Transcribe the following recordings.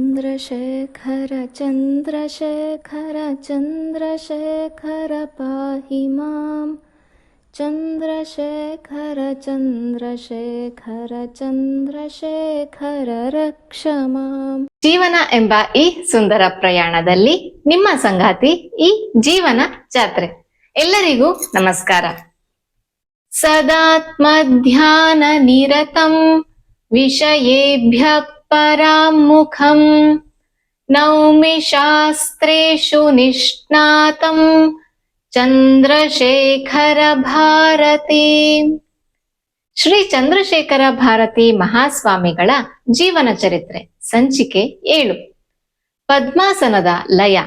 चन्द्रशेखर चन्द्रशेखर चन्द्रशेखर पाहि माम् चन्द्रशेखर चन्द्रशेखर चन्द्रशेखर रक्ष माम् ಜೀವನ ಎಂಬ ಈ ಸುಂದರ ಪ್ರಯಾಣದಲ್ಲಿ ನಿಮ್ಮ ಸಂಗಾತಿ ಈ ಜೀವನ ಜಾತ್ರೆ ಎಲ್ಲರಿಗೂ ನಮಸ್ಕಾರ ಸದಾತ್ಮ ಧ್ಯಾನ ನಿರತಂ ವಿಷಯೇಭ್ಯ ನೌಮಿ ಶಾಸ್ತ್ರೇಷು ನಿಷ್ಣಾತಂ ಚಂದ್ರಶೇಖರ ಭಾರತಿ ಶ್ರೀ ಚಂದ್ರಶೇಖರ ಭಾರತಿ ಮಹಾಸ್ವಾಮಿಗಳ ಜೀವನ ಚರಿತ್ರೆ, ಸಂಚಿಕೆ ಏಳು. ಪದ್ಮಾಸನದ ಲಯ,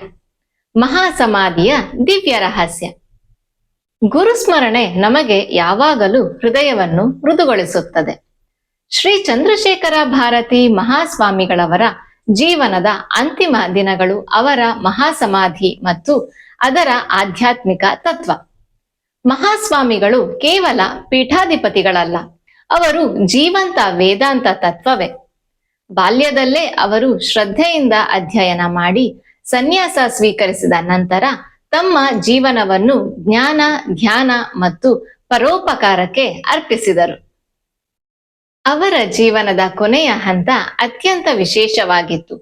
ಮಹಾಸಮಾಧಿಯ ದಿವ್ಯ ರಹಸ್ಯ. ಗುರುಸ್ಮರಣೆ ನಮಗೆ ಯಾವಾಗಲೂ ಹೃದಯವನ್ನು ಮೃದುಗೊಳಿಸುತ್ತದೆ. ಶ್ರೀ ಚಂದ್ರಶೇಖರ ಭಾರತಿ ಮಹಾಸ್ವಾಮಿಗಳವರ ಜೀವನದ ಅಂತಿಮ ದಿನಗಳು ಅವರ ಮಹಾಸಮಾಧಿ ಮತ್ತು ಅದರ ಆಧ್ಯಾತ್ಮಿಕ ತತ್ವ. ಮಹಾಸ್ವಾಮಿಗಳು ಕೇವಲ ಪೀಠಾಧಿಪತಿಗಳಲ್ಲ, ಅವರು ಜೀವಂತ ವೇದಾಂತ ತತ್ವವೇ. ಬಾಲ್ಯದಲ್ಲೇ ಅವರು ಶ್ರದ್ಧೆಯಿಂದ ಅಧ್ಯಯನ ಮಾಡಿ ಸನ್ಯಾಸ ಸ್ವೀಕರಿಸಿದ ನಂತರ ತಮ್ಮ ಜೀವನವನ್ನು ಜ್ಞಾನ, ಧ್ಯಾನ ಮತ್ತು ಪರೋಪಕಾರಕ್ಕೆ ಅರ್ಪಿಸಿದರು. ಅವರ ಜೀವನದ ಕೊನೆಯ ಹಂತ ಅತ್ಯಂತ ವಿಶೇಷವಾಗಿತ್ತು.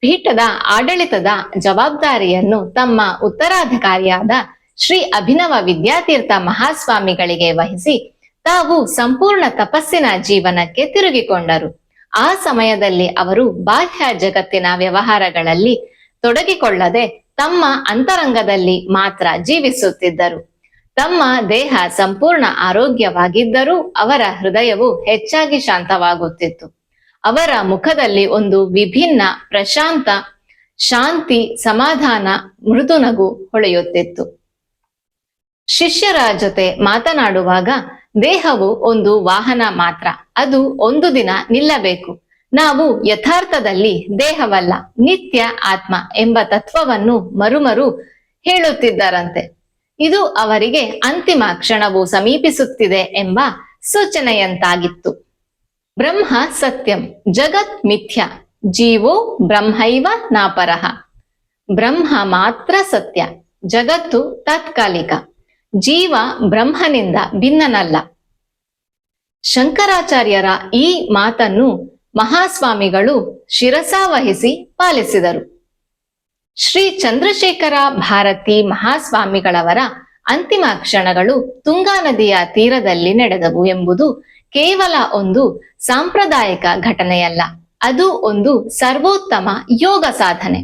ಪೀಠದ ಆಡಳಿತದ ಜವಾಬ್ದಾರಿಯನ್ನು ತಮ್ಮ ಉತ್ತರಾಧಿಕಾರಿಯಾದ ಶ್ರೀ ಅಭಿನವ ವಿದ್ಯಾತೀರ್ಥ ಮಹಾಸ್ವಾಮಿಗಳಿಗೆ ವಹಿಸಿ ತಾವು ಸಂಪೂರ್ಣ ತಪಸ್ಸಿನ ಜೀವನಕ್ಕೆ ತಿರುಗಿಕೊಂಡರು. ಆ ಸಮಯದಲ್ಲಿ ಅವರು ಬಾಹ್ಯ ಜಗತ್ತಿನ ವ್ಯವಹಾರಗಳಲ್ಲಿ ತೊಡಗಿಕೊಳ್ಳದೆ ತಮ್ಮ ಅಂತರಂಗದಲ್ಲಿ ಮಾತ್ರ ಜೀವಿಸುತ್ತಿದ್ದರು. ತಮ್ಮ ದೇಹ ಸಂಪೂರ್ಣ ಆರೋಗ್ಯವಾಗಿದ್ದರೂ ಅವರ ಹೃದಯವು ಹೆಚ್ಚಾಗಿ ಶಾಂತವಾಗುತ್ತಿತ್ತು. ಅವರ ಮುಖದಲ್ಲಿ ಒಂದು ವಿಭಿನ್ನ ಪ್ರಶಾಂತ ಶಾಂತಿ ಸಮಾಧಾನ ಮೃದುನಗು ಹೊಳೆಯುತ್ತಿತ್ತು. ಶಿಷ್ಯರ ಜೊತೆ ಮಾತನಾಡುವಾಗ ದೇಹವು ಒಂದು ವಾಹನ ಮಾತ್ರ, ಅದು ಒಂದು ದಿನ ನಿಲ್ಲಬೇಕು. ನಾವು ಯಥಾರ್ಥದಲ್ಲಿ ದೇಹವಲ್ಲ, ನಿತ್ಯ ಆತ್ಮ ಎಂಬ ತತ್ವವನ್ನು ಮರುಮರು ಹೇಳುತ್ತಿದ್ದರಂತೆ. ಇದು ಅವರಿಗೆ ಅಂತಿಮ ಕ್ಷಣವು ಸಮೀಪಿಸುತ್ತಿದೆ ಎಂಬ ಸೂಚನೆಯಂತಾಗಿತ್ತು. ಬ್ರಹ್ಮ ಸತ್ಯಂ, ಜಗತ್ ಮಿಥ್ಯ, ಜೀವೋ ಬ್ರಹ್ಮೈವ ನಾಪರಹ. ಬ್ರಹ್ಮ ಮಾತ್ರ ಸತ್ಯ, ಜಗತ್ತು ತಾತ್ಕಾಲಿಕ, ಜೀವ ಬ್ರಹ್ಮನಿಂದ ಭಿನ್ನನಲ್ಲ. ಶಂಕರಾಚಾರ್ಯರ ಈ ಮಾತನ್ನು ಮಹಾಸ್ವಾಮಿಗಳು ಶಿರಸಾವಹಿಸಿ ಪಾಲಿಸಿದರು. ಶ್ರೀ ಚಂದ್ರಶೇಖರ ಭಾರತಿ ಮಹಾಸ್ವಾಮಿಗಳವರ ಅಂತಿಮ ಕ್ಷಣಗಳು ತುಂಗಾ ನದಿಯ ತೀರದಲ್ಲಿ ನಡೆದವು ಎಂಬುದು ಕೇವಲ ಒಂದು ಸಾಂಪ್ರದಾಯಿಕ ಘಟನೆಯಲ್ಲ. ಅದು ಒಂದು ಸರ್ವೋತ್ತಮ ಯೋಗ ಸಾಧನೆ.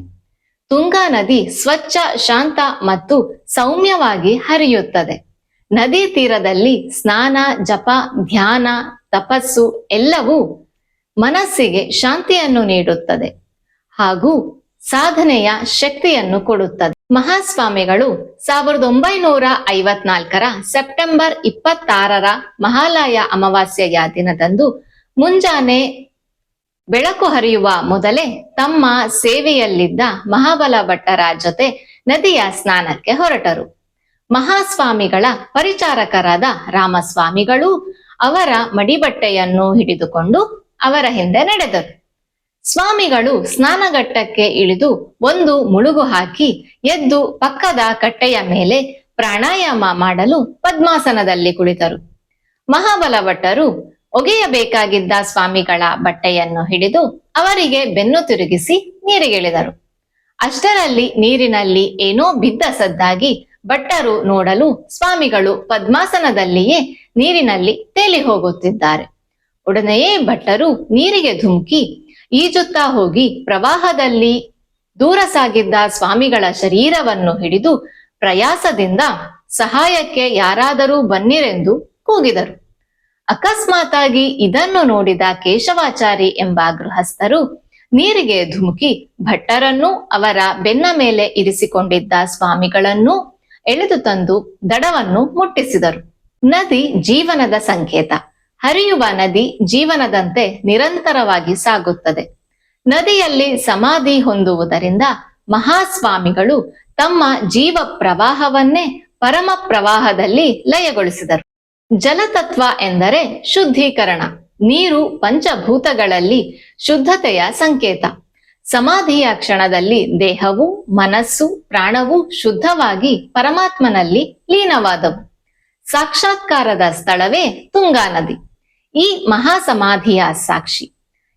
ತುಂಗಾ ನದಿ ಸ್ವಚ್ಛ, ಶಾಂತ ಮತ್ತು ಸೌಮ್ಯವಾಗಿ ಹರಿಯುತ್ತದೆ. ನದಿ ತೀರದಲ್ಲಿ ಸ್ನಾನ, ಜಪ, ಧ್ಯಾನ, ತಪಸ್ಸು ಎಲ್ಲವೂ ಮನಸ್ಸಿಗೆ ಶಾಂತಿಯನ್ನು ನೀಡುತ್ತದೆ. ಹಾಗೂ ಸಾಧನೆಯ ಶಕ್ತಿಯನ್ನು ಕೊಡುತ್ತದೆ. ಮಹಾಸ್ವಾಮಿಗಳು ಸಾವಿರದ ಒಂಬೈನೂರ ಐವತ್ನಾಲ್ಕರ ಸೆಪ್ಟೆಂಬರ್ ಇಪ್ಪತ್ತಾರರ ಮಹಾಲಯ ಅಮಾವಾಸ್ಯೆಯ ದಿನದಂದು ಮುಂಜಾನೆ ಬೆಳಕು ಹರಿಯುವ ಮೊದಲೇ ತಮ್ಮ ಸೇವೆಯಲ್ಲಿದ್ದ ಮಹಾಬಲ ಭಟ್ಟರ ಜೊತೆ ನದಿಯ ಸ್ನಾನಕ್ಕೆ ಹೊರಟರು. ಮಹಾಸ್ವಾಮಿಗಳ ಪರಿಚಾರಕರಾದ ರಾಮಸ್ವಾಮಿಗಳು ಅವರ ಮಡಿಬಟ್ಟೆಯನ್ನು ಹಿಡಿದುಕೊಂಡು ಅವರ ಹಿಂದೆ ನಡೆದರು. ಸ್ವಾಮಿಗಳು ಸ್ನಾನಘಟ್ಟಕ್ಕೆ ಇಳಿದು ಒಂದು ಮುಳುಗು ಹಾಕಿ ಎದ್ದು ಪಕ್ಕದ ಕಟ್ಟೆಯ ಮೇಲೆ ಪ್ರಾಣಾಯಾಮ ಮಾಡಲು ಪದ್ಮಾಸನದಲ್ಲಿ ಕುಳಿತರು. ಮಹಾಬಲ ಭಟ್ಟರು ಒಗೆಯಬೇಕಾಗಿದ್ದ ಸ್ವಾಮಿಗಳ ಬಟ್ಟೆಯನ್ನು ಹಿಡಿದು ಅವರಿಗೆ ಬೆನ್ನು ತಿರುಗಿಸಿ ನೀರಿಗಿಳಿದರು. ಅಷ್ಟರಲ್ಲಿ ನೀರಿನಲ್ಲಿ ಏನೋ ಬಿದ್ದ ಸದ್ದಾಗಿ ಭಟ್ಟರು ನೋಡಲು ಸ್ವಾಮಿಗಳು ಪದ್ಮಾಸನದಲ್ಲಿಯೇ ನೀರಿನಲ್ಲಿ ತೇಲಿ ಹೋಗುತ್ತಿದ್ದಾರೆ ಉಡನೆಯೇ ಭಟ್ಟರು ನೀರಿಗೆ ಧುಮುಕಿ ಈಜುತ್ತಾ ಹೋಗಿ ಪ್ರವಾಹದಲ್ಲಿ ದೂರ ಸಾಗಿದ್ದ ಸ್ವಾಮಿಗಳ ಶರೀರವನ್ನು ಹಿಡಿದು ಪ್ರಯಾಸದಿಂದ ಸಹಾಯಕ್ಕೆ ಯಾರಾದರೂ ಬನ್ನಿರೆಂದು ಕೂಗಿದರು. ಅಕಸ್ಮಾತಾಗಿ ಇದನ್ನು ನೋಡಿದ ಕೇಶವಾಚಾರಿ ಎಂಬ ಗೃಹಸ್ಥರು ನೀರಿಗೆ ಧುಮುಕಿ ಭಟ್ಟರನ್ನು ಅವರ ಬೆನ್ನ ಮೇಲೆ ಇರಿಸಿಕೊಂಡಿದ್ದ ಸ್ವಾಮಿಗಳನ್ನು ಎಳೆದು ತಂದು ದಡವನ್ನು ಮುಟ್ಟಿಸಿದರು. ನದಿ ಜೀವನದ ಸಂಕೇತ. ಹರಿಯುವ ನದಿ ಜೀವನದಂತೆ ನಿರಂತರವಾಗಿ ಸಾಗುತ್ತದೆ. ನದಿಯಲ್ಲಿ ಸಮಾಧಿ ಹೊಂದುವುದರಿಂದ ಮಹಾಸ್ವಾಮಿಗಳು ತಮ್ಮ ಜೀವ ಪ್ರವಾಹವನ್ನೇ ಪರಮ ಪ್ರವಾಹದಲ್ಲಿ ಲಯಗೊಳಿಸಿದರು. ಜಲತತ್ವ ಎಂದರೆ ಶುದ್ಧೀಕರಣ, ನೀರು ಪಂಚಭೂತಗಳಲ್ಲಿ ಶುದ್ಧತೆಯ ಸಂಕೇತ. ಸಮಾಧಿಯ ಕ್ಷಣದಲ್ಲಿ ದೇಹವು, ಮನಸ್ಸು, ಪ್ರಾಣವು ಶುದ್ಧವಾಗಿ ಪರಮಾತ್ಮನಲ್ಲಿ ಲೀನವಾದವು. ಸಾಕ್ಷಾತ್ಕಾರದ ಸ್ಥಳವೇ ತುಂಗಾ ನದಿ. ಈ ಮಹಾಸಮಾಧಿಯ ಸಾಕ್ಷಿ.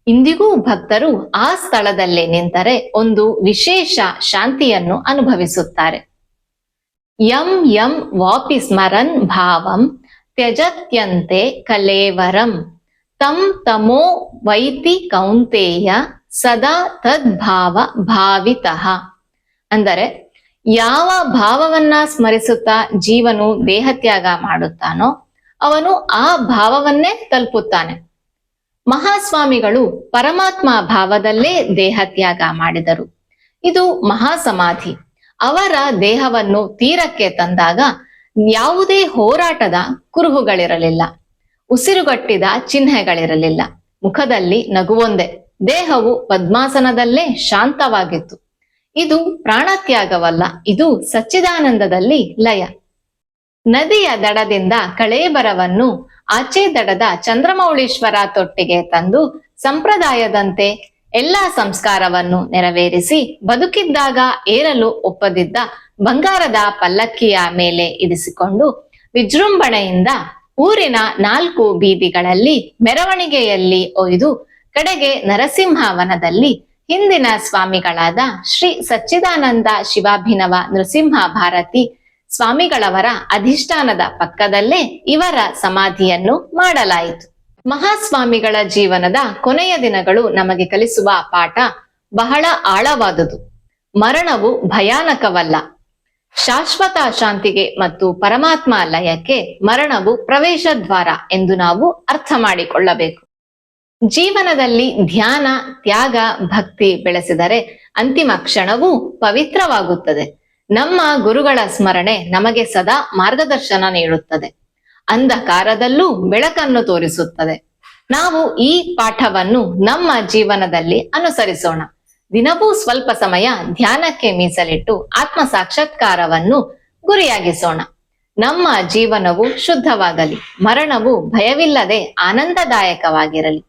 ಇಂದಿಗೂ ಭಕ್ತರು ಆ ಸ್ಥಳದಲ್ಲೇ ನಿಂತರೆ ಒಂದು ವಿಶೇಷ ಶಾಂತಿಯನ್ನು ಅನುಭವಿಸುತ್ತಾರೆ. ಯಂ ಯಂ ವಾಪಿ ಸ್ಮರನ್ ಭಾವಂ ತ್ಯಜತ್ಯಂತೆ ಕಲೇವರಂ ತಂ ತಮೋ ವೈತಿ ಕೌಂತೆಯ ಸದಾ ತದ್ಭಾವ ಭಾವಿತಃ. ಅಂದರೆ ಯಾವ ಭಾವವನ್ನ ಸ್ಮರಿಸುತ್ತಾ ಜೀವನು ದೇಹತ್ಯಾಗ ಮಾಡುತ್ತಾನೋ ಅವನು ಆ ಭಾವವನ್ನೇ ತಲುಪುತ್ತಾನೆ. ಮಹಾಸ್ವಾಮಿಗಳು ಪರಮಾತ್ಮ ಭಾವದಲ್ಲೇ ದೇಹತ್ಯಾಗ ಮಾಡಿದರು. ಇದು ಮಹಾಸಮಾಧಿ. ಅವರ ದೇಹವನ್ನು ತೀರಕ್ಕೆ ತಂದಾಗ ಯಾವುದೇ ಹೋರಾಟದ ಕುರುಹುಗಳಿರಲಿಲ್ಲ. ಉಸಿರುಗಟ್ಟಿದ ಚಿಹ್ನೆಗಳಿರಲಿಲ್ಲ. ಮುಖದಲ್ಲಿ ನಗುವೊಂದೇ. ದೇಹವು ಪದ್ಮಾಸನದಲ್ಲೇ ಶಾಂತವಾಗಿತ್ತು. ಇದು ಪ್ರಾಣತ್ಯಾಗವಲ್ಲ, ಇದು ಸಚ್ಚಿದಾನಂದದಲ್ಲಿ ಲಯ. ನದಿಯ ದಡದಿಂದ ಕಳೇಬರವನ್ನು ಆಚೆ ದಡದ ಚಂದ್ರಮೌಳೀಶ್ವರ ತೊಟ್ಟಿಗೆ ತಂದು ಸಂಪ್ರದಾಯದಂತೆ ಎಲ್ಲಾ ಸಂಸ್ಕಾರವನ್ನು ನೆರವೇರಿಸಿ ಬದುಕಿದ್ದಾಗ ಏರಲು ಒಪ್ಪದಿದ್ದ ಬಂಗಾರದ ಪಲ್ಲಕ್ಕಿಯ ಮೇಲೆ ಇರಿಸಿಕೊಂಡು ವಿಜೃಂಭಣೆಯಿಂದ ಊರಿನ ನಾಲ್ಕು ಬೀದಿಗಳಲ್ಲಿ ಮೆರವಣಿಗೆಯಲ್ಲಿ ಒಯ್ದು ಕಡೆಗೆ ನರಸಿಂಹವನದಲ್ಲಿ ಹಿಂದಿನ ಸ್ವಾಮಿಗಳಾದ ಶ್ರೀ ಸಚ್ಚಿದಾನಂದ ಶಿವಾಭಿನವ ನೃಸಿಂಹ ಭಾರತಿ ಸ್ವಾಮಿಗಳವರ ಅಧಿಷ್ಠಾನದ ಪಕ್ಕದಲ್ಲೇ ಇವರ ಸಮಾಧಿಯನ್ನು ಮಾಡಲಾಯಿತು. ಮಹಾಸ್ವಾಮಿಗಳ ಜೀವನದ ಕೊನೆಯ ದಿನಗಳು ನಮಗೆ ಕಲಿಸುವ ಪಾಠ ಬಹಳ ಆಳವಾದುದು. ಮರಣವು ಭಯಾನಕವಲ್ಲ. ಶಾಶ್ವತ ಶಾಂತಿಗೆ ಮತ್ತು ಪರಮಾತ್ಮ ಲಯಕ್ಕೆ ಮರಣವು ಪ್ರವೇಶ ದ್ವಾರ ಎಂದು ನಾವು ಅರ್ಥ ಮಾಡಿಕೊಳ್ಳಬೇಕು. ಜೀವನದಲ್ಲಿ ಧ್ಯಾನ, ತ್ಯಾಗ, ಭಕ್ತಿ ಬೆಳೆಸಿದರೆ ಅಂತಿಮ ಕ್ಷಣವೂ ಪವಿತ್ರವಾಗುತ್ತದೆ. ನಮ್ಮ ಗುರುಗಳ ಸ್ಮರಣೆ ನಮಗೆ ಸದಾ ಮಾರ್ಗದರ್ಶನ ನೀಡುತ್ತದೆ. ಅಂಧಕಾರದಲ್ಲೂ ಬೆಳಕನ್ನು ತೋರಿಸುತ್ತದೆ. ನಾವು ಈ ಪಾಠವನ್ನು ನಮ್ಮ ಜೀವನದಲ್ಲಿ ಅನುಸರಿಸೋಣ. ದಿನವೂ ಸ್ವಲ್ಪ ಸಮಯ ಧ್ಯಾನಕ್ಕೆ ಮೀಸಲಿಟ್ಟು ಆತ್ಮ ಸಾಕ್ಷಾತ್ಕಾರವನ್ನು ಗುರಿಯಾಗಿಸೋಣ. ನಮ್ಮ ಜೀವನವು ಶುದ್ಧವಾಗಲಿ, ಮರಣವು ಭಯವಿಲ್ಲದೆ ಆನಂದದಾಯಕವಾಗಿರಲಿ.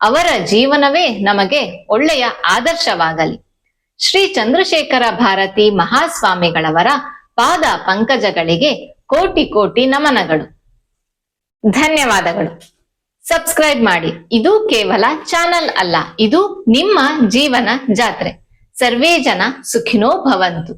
ಅವರ ಜೀವನವೇ ನಮಗೆ ಒಳ್ಳೆಯ ಆದರ್ಶವಾಗಲಿ. ಶ್ರೀ ಚಂದ್ರಶೇಖರ ಭಾರತಿ ಮಹಾಸ್ವಾಮಿಗಳವರ ಪಾದ ಪಂಕಜಗಳಿಗೆ ಕೋಟಿ ಕೋಟಿ ನಮನಗಳು. ಧನ್ಯವಾದಗಳು. ಸಬ್ಸ್ಕ್ರೈಬ್ ಮಾಡಿ. ಇದು ಕೇವಲ ಚಾನಲ್ ಅಲ್ಲ, ಇದು ನಿಮ್ಮ ಜೀವನ ಜಾತ್ರೆ. ಸರ್ವೇ ಜನ ಸುಖಿನೋ ಭವಂತು.